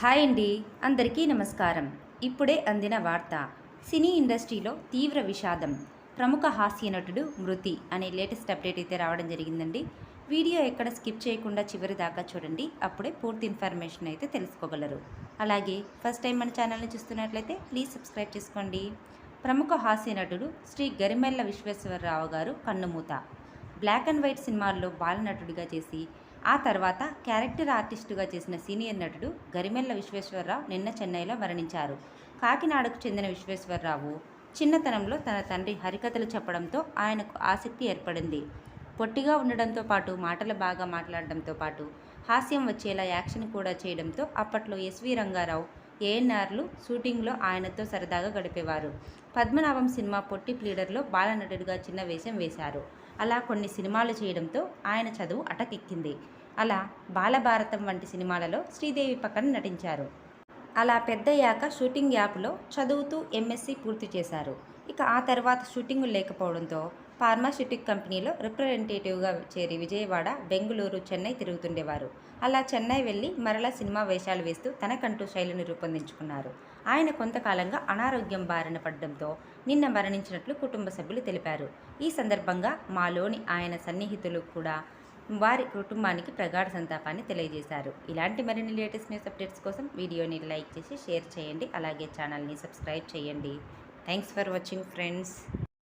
Hi అండి అందరికీ నమస్కారం. ఇప్పుడే అందిన వార్త సినీ ఇండస్ట్రీలో తీవ్ర విషాదం ప్రముఖ హాస్య నటుడు మృతి అనే లేటెస్ట్ అప్డేట్ అయితే రావడం జరిగిందండి. వీడియో ఎక్కడ స్కిప్ చేయకుండా చివరి దాకా చూడండి అప్పుడే పూర్తి ఇన్ఫర్మేషన్ అయితే తెలుసుకోగలరు. అలాగే ఫస్ట్ టైం మన ఛానల్ని చూస్తున్నట్లయితే ప్లీజ్ సబ్స్క్రైబ్ చేసుకోండి. ప్రముఖ హాస్య నటుడు శ్రీ గరిమెల్ల విశ్వేశ్వరరావు గారు కన్నుమూత. బ్లాక్ అండ్ వైట్ సినిమాల్లో బాలనటుడిగా చేసి ఆ తర్వాత క్యారెక్టర్ ఆర్టిస్టుగా చేసిన సీనియర్ నటుడు గరిమెల్ల విశ్వేశ్వరరావు నిన్న చెన్నైలో మరణించారు. కాకినాడకు చెందిన విశ్వేశ్వరరావు చిన్నతనంలో తన తండ్రి హరికథలు చెప్పడంతో ఆయనకు ఆసక్తి ఏర్పడింది. పొట్టిగా ఉండడంతో పాటు మాటలు బాగా మాట్లాడడంతో పాటు హాస్యం వచ్చేలా యాక్షన్ కూడా చేయడంతో అప్పట్లో ఎస్వి రంగారావు ఏఎన్ఆర్లు షూటింగ్లో ఆయనతో సరదాగా గడిపేవారు. పద్మనాభం సినిమా పొట్టి ప్లీడర్లో బాలనటుడిగా చిన్న వేషం వేశారు. అలా కొన్ని సినిమాలు చేయడంతో ఆయన చదువు అటకెక్కింది. అలా బాలభారతం వంటి సినిమాలలో శ్రీదేవి పక్కన నటించారు. అలా పెద్దయ్యాక షూటింగ్ యాప్లో చదువుతూ ఎంఎస్సి పూర్తి చేశారు. ఇక ఆ తర్వాత షూటింగ్ లేకపోవడంతో ఫార్మాసిటిక్ కంపెనీలో రిప్రజెంటేటివ్గా చేరి విజయవాడ బెంగళూరు చెన్నై తిరుగుతుండేవారు. అలా చెన్నై వెళ్ళి మరలా సినిమా వేషాలు వేస్తూ తనకంటూ శైలిని రూపొందించుకున్నారు. ఆయన కొంతకాలంగా అనారోగ్యం బారిన పడడంతో నిన్న మరణించినట్లు కుటుంబ సభ్యులు తెలిపారు. ఈ సందర్భంగా మాలోని ఆయన సన్నిహితులు కూడా వారి కుటుంబానికి ప్రగాఢ సంతాపాన్ని తెలియజేశారు. ఇలాంటి మరిన్ని లేటెస్ట్ న్యూస్ అప్డేట్స్ కోసం వీడియోని లైక్ చేసి షేర్ చేయండి. అలాగే ఛానల్ని సబ్స్క్రైబ్ చేయండి. Thanks for watching friends.